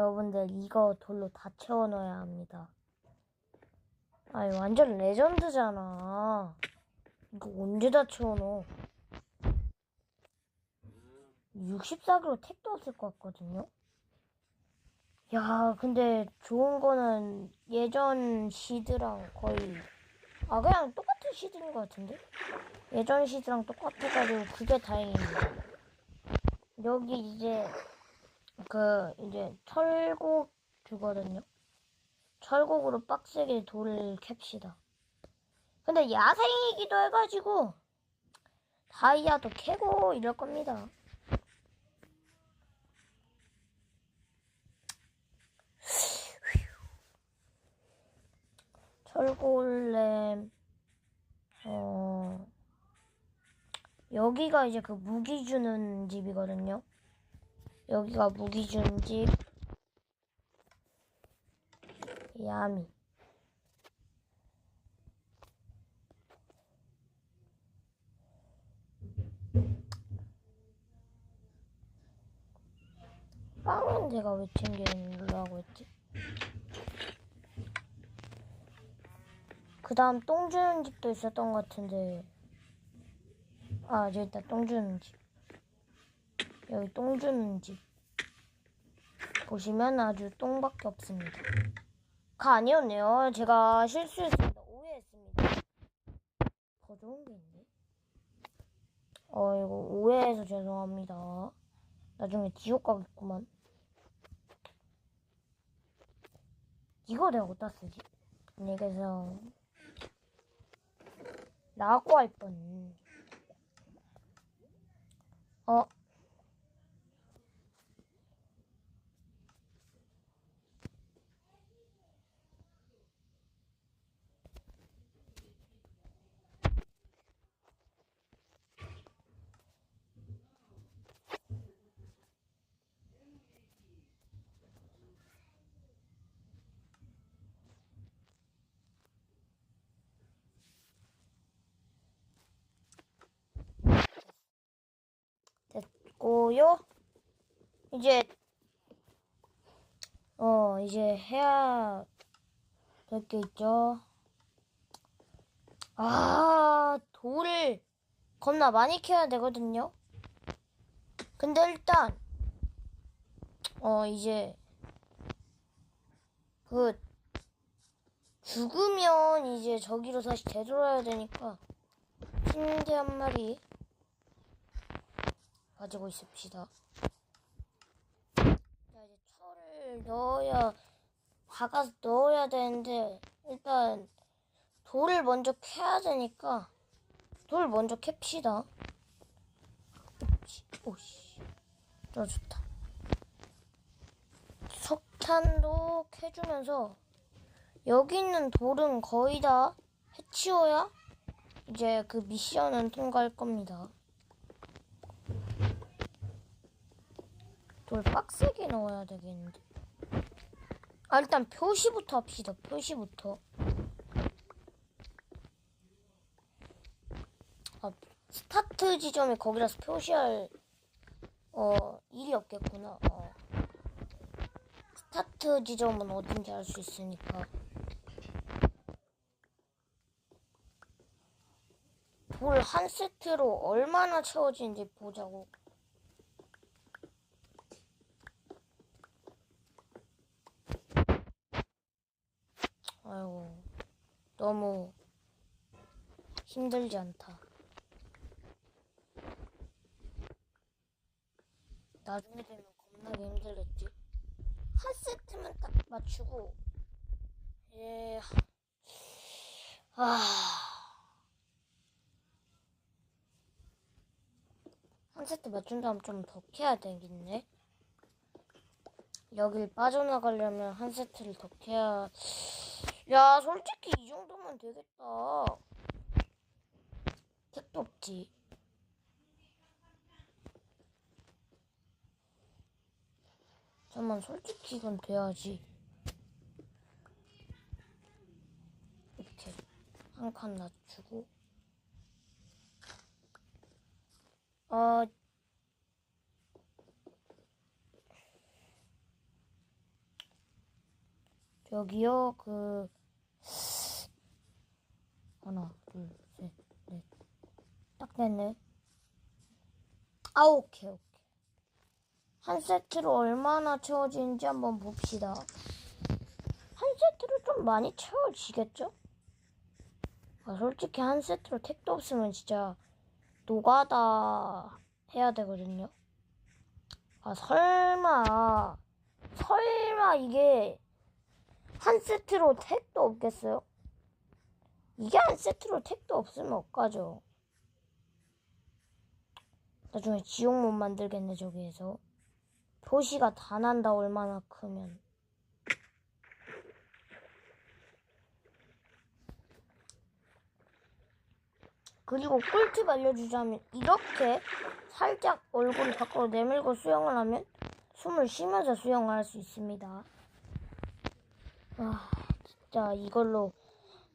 여러분들 이거 돌로 다 채워 넣어야 합니다. 아니 완전 레전드잖아. 이거 언제 다 채워 넣어? 64kg 택도 없을 것 같거든요. 야, 근데 좋은 거는 예전 시드랑 거의 아 그냥 똑같은 시드인 것 같은데? 예전 시드랑 똑같아가지고 그게 다행입니다. 여기 이제 그 이제 철곡 주거든요. 철곡으로 빡세게 돌을 캡시다. 근데 야생이기도 해가지고 다이아도 캐고 이럴 겁니다. 철골렘 어 여기가 이제 그 무기 주는 집이거든요. 여기가 무기 주는 집. 야미. 빵은 제가 왜 챙기려고 했지? 그 다음 똥 주는 집도 있었던 것 같은데 아 저기 있다 똥 주는 집 여기 똥 주는 집. 보시면 아주 똥밖에 없습니다. 가 아니었네요. 제가 실수했습니다. 오해했습니다. 더 좋은 게 있네. 어 이거 오해해서 죄송합니다. 나중에 지옥 가겠구만. 이거 내가 어디다 쓰지? 안녕히 계세요 라고 할 뻔. 어. 됐고요. 이제 어 이제 해야 될 게 있죠. 아 돌을 겁나 많이 캐야 되거든요. 근데 일단 어 이제 그 죽으면 이제 저기로 다시 되돌아야 되니까 침대 한 마리 가지고 있읍시다. 자, 이제 철을 넣어야, 박아서 넣어야 되는데, 일단, 돌을 먼저 캐야 되니까, 돌 먼저 캡시다. 오씨, 오씨. 저 좋다. 석탄도 캐주면서, 여기 있는 돌은 거의 다 해치워야, 이제 그 미션은 통과할 겁니다. 돌 빡세게 넣어야 되겠는데. 아, 일단 표시부터 합시다. 표시부터. 아, 스타트 지점이 거기라서 표시할, 어, 일이 없겠구나. 어. 스타트 지점은 어딘지 알 수 있으니까. 돌 한 세트로 얼마나 채워지는지 보자고. 너무 힘들지 않다. 나중에 되면 겁나게 힘들겠지. 한 세트만 딱 맞추고, 예, 아, 한 세트 맞춘 다음 좀 더 캐야 되겠네. 여길 빠져나가려면 한 세트를 더 캐야, 야, 솔직히 이 정도면 되겠다. 택도 없지. 잠만, 솔직히 이건 돼야지. 이렇게 한 칸 낮추고. 어, 여기요, 그, 하나, 둘, 셋, 넷. 딱 됐네. 아, 오케이, 오케이. 한 세트로 얼마나 채워지는지 한번 봅시다. 한 세트로 좀 많이 채워지겠죠? 아, 솔직히 한 세트로 택도 없으면 진짜 노가다 해야 되거든요. 아, 설마, 설마 이게 한 세트로 택도 없겠어요? 이게 한 세트로 택도 없으면 어까죠? 나중에 지옥 못 만들겠네, 저기에서. 표시가 다 난다, 얼마나 크면. 그리고 꿀팁 알려주자면, 이렇게 살짝 얼굴을 밖으로 내밀고 수영을 하면 숨을 쉬면서 수영을 할 수 있습니다. 아, 진짜 이걸로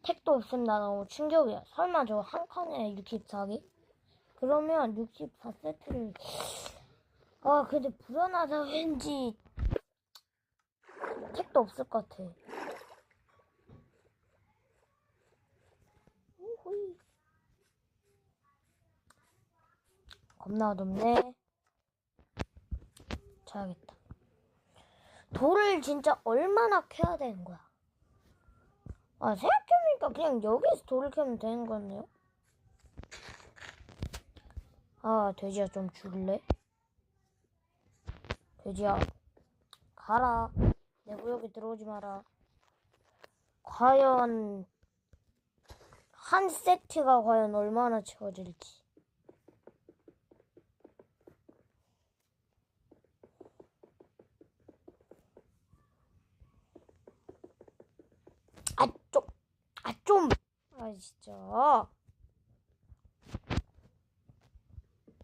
택도 나 너무 충격이야. 설마 저 한 칸에 64개? 그러면 64세트를 아 근데 불안하다 왠지 택도 없을 것 같아. 우후이. 겁나 어둡네. 자야겠다. 돌을 진짜 얼마나 캐야 되는 거야? 아, 생각해 보니까 그냥 여기서 돌을 캐면 되는 거네요? 아, 돼지야 좀 줄래? 돼지야, 가라. 내 구역에 들어오지 마라. 과연, 한 세트가 과연 얼마나 채워질지. 아, 좀, 아, 좀. 아, 진짜. 아!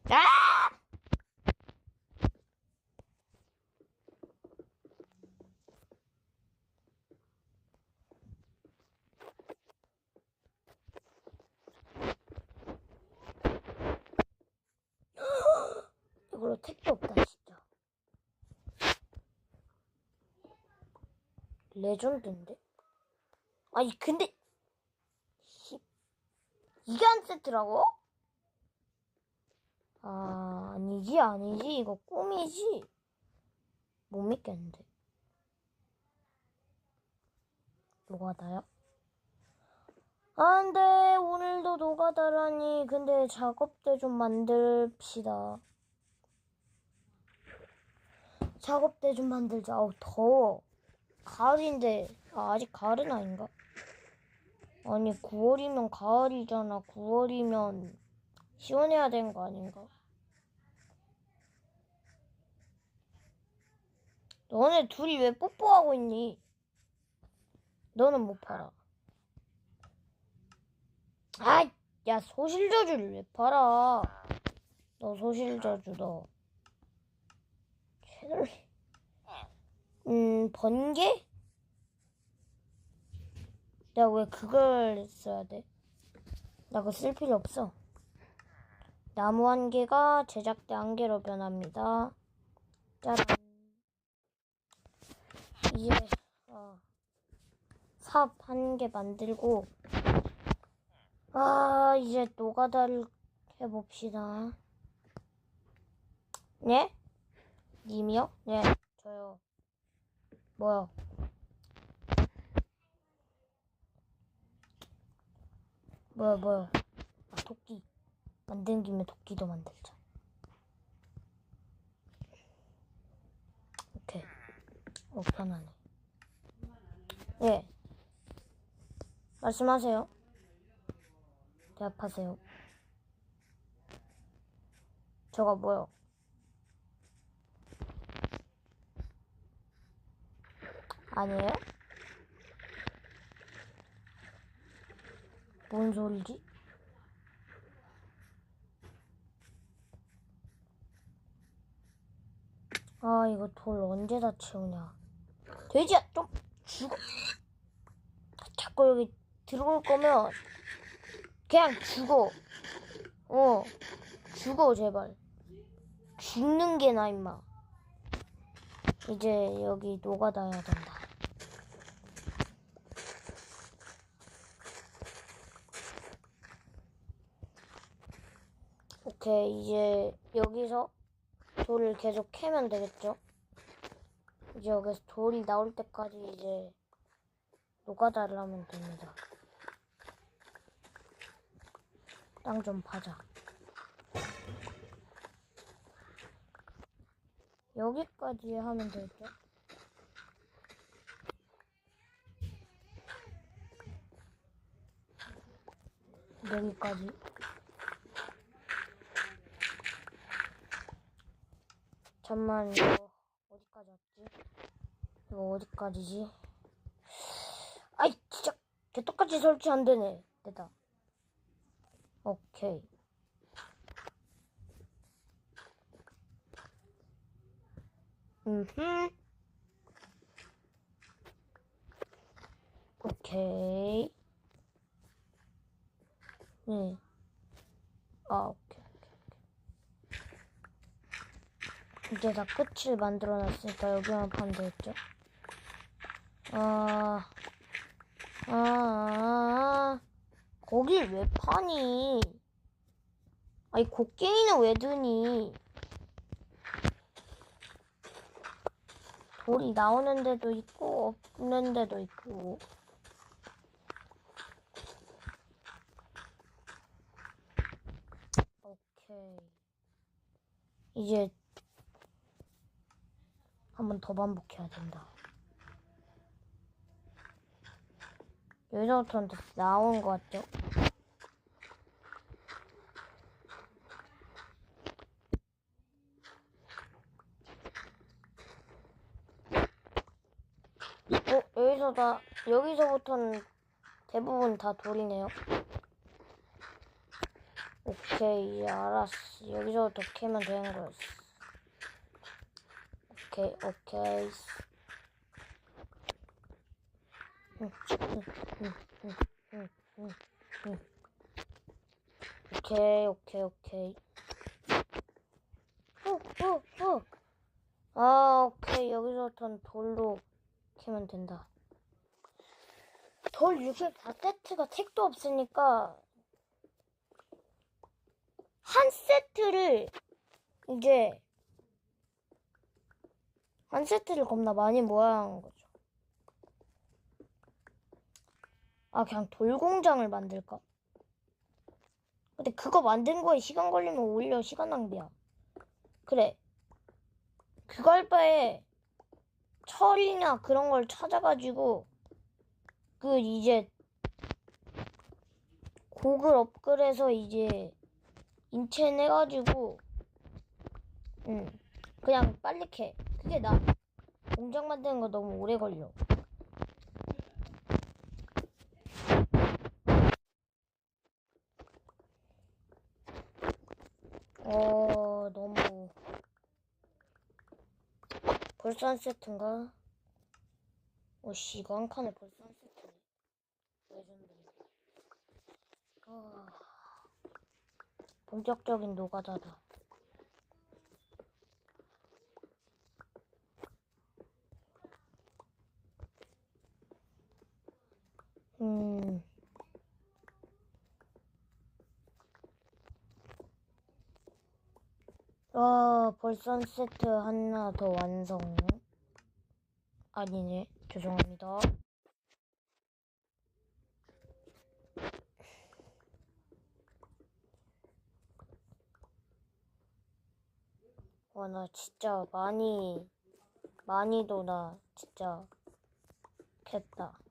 이걸로 택도 없다, 진짜. 레전드인데? 아니 근데 씨, 이게 한 세트라고? 아 아니지 아니지. 이거 꿈이지? 못 믿겠는데. 노가다요? 안 돼 오늘도 노가다라니. 근데 작업대 좀 만듭시다. 작업대 좀 만들자. 아우 더워. 가을인데 아, 아직 가을은 아닌가? 아니 9월이면 가을이잖아. 9월이면 시원해야 되는 거 아닌가? 너네 둘이 왜 뽀뽀하고 있니? 너는 못 팔아. 아, 야 소실저주를 왜 팔아? 너 소실저주 너. 음 번개? 내가 왜 그걸 써야 돼? 나 그거 쓸 필요 없어. 나무 한 개가 제작대 한 개로 변합니다. 짜란. 이제 어, 삽 한 개 만들고 아 이제 노가다를 해봅시다. 네? 님이요? 네, 저요. 뭐요? 뭐야 뭐야. 아 토끼. 만든 김에 토끼도 만들자. 오케이. 어 편하네. 예. 말씀하세요. 대답하세요. 저거 뭐요? 아니에요? 뭔 소리지? 아, 이거 돌 언제 다 채우냐. 돼지야, 좀 죽어. 자꾸 여기 들어올 거면 그냥 죽어. 어, 죽어, 제발. 죽는 게 나, 임마. 이제 여기 노가다 해야 된다. 오케이 이제 여기서 돌을 계속 캐면 되겠죠? 이제 여기서 돌이 나올 때까지 이제 노가다를 하면 됩니다. 땅 좀 파자. 여기까지 하면 되죠? 여기까지. 잠만 이거 어디까지 왔지? 이거 어디까지지? 아이 진짜 개똑같이 설치 안 되네. 됐다. 오케이. 음흠. 오케이. 네. 아, 오케이, 오케이, 오케 이. 이제 다 끝을 만들어 놨으니까 여기만 파면 되겠죠? 아, 아, 아, 거길 왜 파니? 아니, 곡괭이는 왜 드니? 돌이 나오는 데도 있고, 없는 데도 있고. 오케이. 이제 한 번 더 반복해야 된다. 여기서부터는 나온 것 같죠? 어, 여기서 다, 여기서부터는 대부분 다 돌이네요. 오케이, 알았어. 여기서부터 캐면 되는 거였어. 응, 응. 오케이, 오케이, 오케이. 어, 어, 어. 아, 오케이. 여기서부터는 돌로 캐면 된다. 돌 64세트가 택도 없으니까 한 세트를 이제 한 세트를 겁나 많이 모아야 하는 거죠. 아, 그냥 돌공장을 만들까? 근데 그거 만든 거에 시간 걸리면 오히려 시간 낭비야. 그래. 그거 할 바에 철이나 그런 걸 찾아가지고 그 이제 곡을 업글해서 이제 인체해가지고 응 그냥 빨리 캐 그게 나 공장 만드는 거 너무 오래 걸려. 어 너무 벌써 한 세트인가? 오씨 이거 한 칸에 벌써 한 세트네. 레전드 아, 본격적인 노가다다 음 아, 벌써 한 세트 하나 더 완성. 아니네. 죄송합니다. 와, 나 진짜 많이, 많이도 나 진짜 캤다.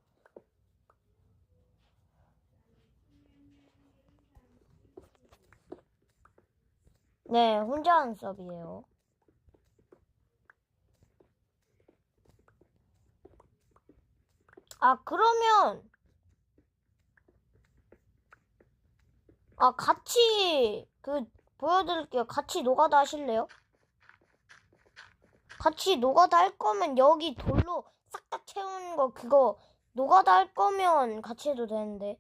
네, 혼자 하는 수업이에요. 아, 그러면, 아, 같이, 그, 보여드릴게요. 같이 노가다 하실래요? 같이 노가다 할 거면 여기 돌로 싹 다 채우는 거, 그거, 노가다 할 거면 같이 해도 되는데.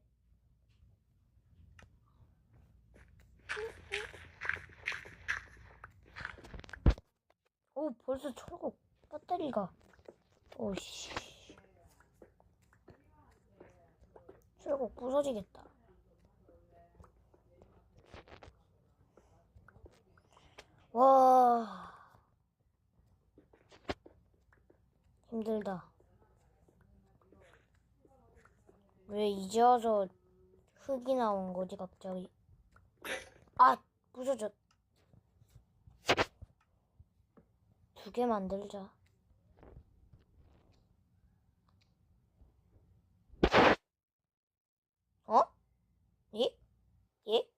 오, 벌써 철곡 배터리가. 오씨. 철곡 부서지겠다. 와. 힘들다. 왜 이제 와서 흙이 나온 거지, 갑자기? 아, 부서졌. 두 개 만들자. 어? 예? 예?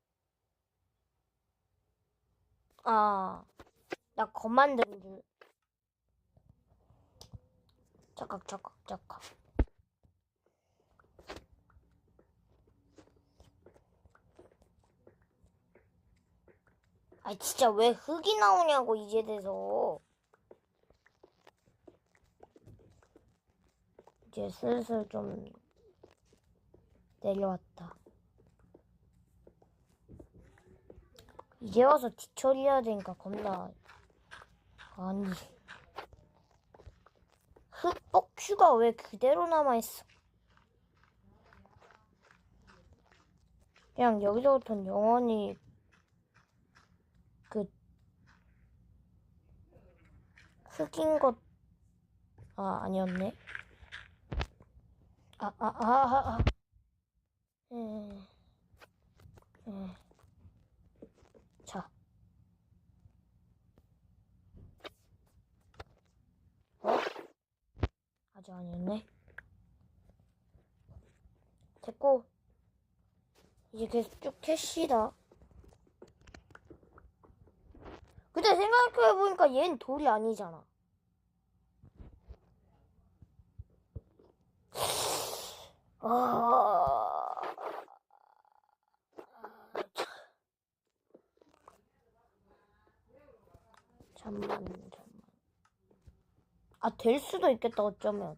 아, 나겁 만드는 줄. 착각, 착각, 착각. 아, 진짜 왜 흙이 나오냐고, 이제 돼서. 이제 슬슬 좀 내려왔다. 이제 와서 뒤처리해야 되니까 겁나. 아니. 흑뻑큐가 왜 그대로 남아있어? 그냥 여기서부터는 영원히 그 흑인 것, 아, 아니었네. 아, 아, 아, 아, 아. 음, 음. 자. 어? 아직 아니었네. 됐고, 이제 계속 쭉 캐시다. 근데 생각해보니까 얘는 돌이 아니잖아. 아, 잠만, 잠만. 아, 될 수도 있겠다, 어쩌면.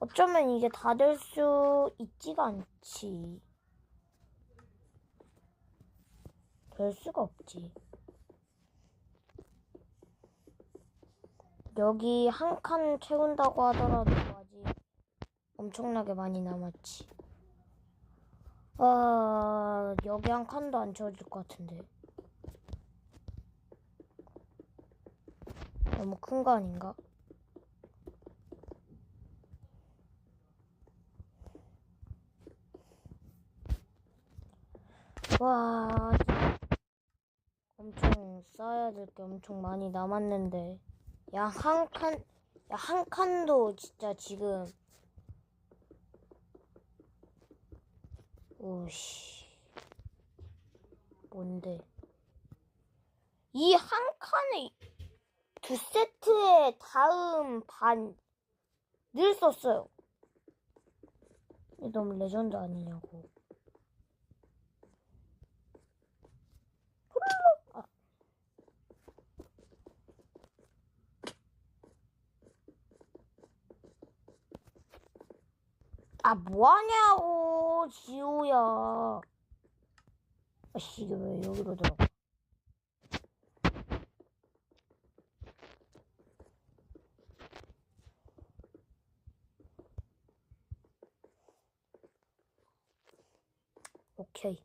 어쩌면 이게 다 될 수 있지가 않지. 될 수가 없지. 여기 한 칸 채운다고 하더라도 엄청나게 많이 남았지. 아, 여기 한 칸도 안 채워질 것 같은데. 너무 큰 거 아닌가? 와, 엄청 쌓아야 될 게 엄청 많이 남았는데. 야, 한 칸, 야, 한 칸도 진짜 지금. 오씨. 뭔데? 이 한 칸에 두 세트의 다음 반을 썼어요. 이게 너무 레전드 아니냐고. 아. 아, 뭐하냐고, 지호야. 아씨, 이게 왜 여기로 들어가? 오케이.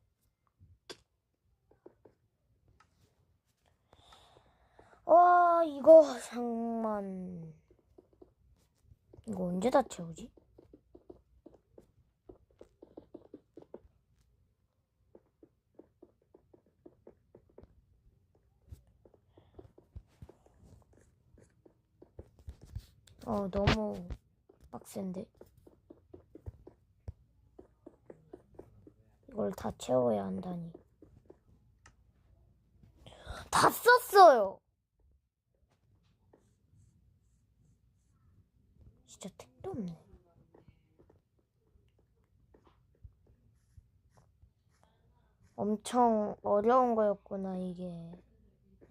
와, 이거, 잠만. 이거 언제 다 채우지? 어, 너무 빡센데. 이걸 다 채워야 한다니. 다 썼어요! 진짜 택도 없네. 엄청 어려운 거였구나, 이게.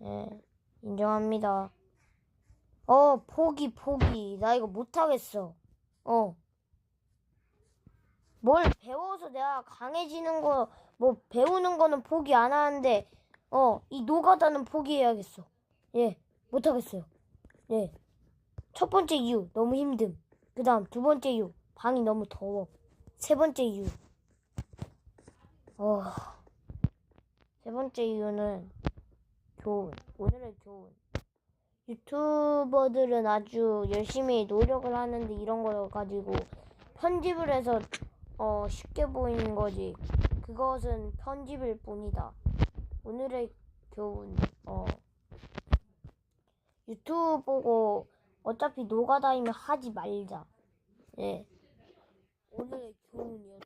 예, 인정합니다. 어, 포기, 포기. 나 이거 못하겠어. 어. 뭘 배워서 내가 강해지는 거, 뭐, 배우는 거는 포기 안 하는데, 어, 이 노가다는 포기해야겠어. 예, 못하겠어요. 예. 첫 번째 이유, 너무 힘듦. 그 다음, 두 번째 이유, 방이 너무 더워. 세 번째 이유, 어, 세 번째 이유는 교훈. 오늘의 교훈. 유튜버들은 아주 열심히 노력을 하는데 이런 걸 가지고 편집을 해서 어, 쉽게 보이는 거지. 그것은 편집일 뿐이다. 오늘의 교훈. 어. 유튜브 보고 어차피 노가다이면 하지 말자. 예. 오늘의 교훈이었다.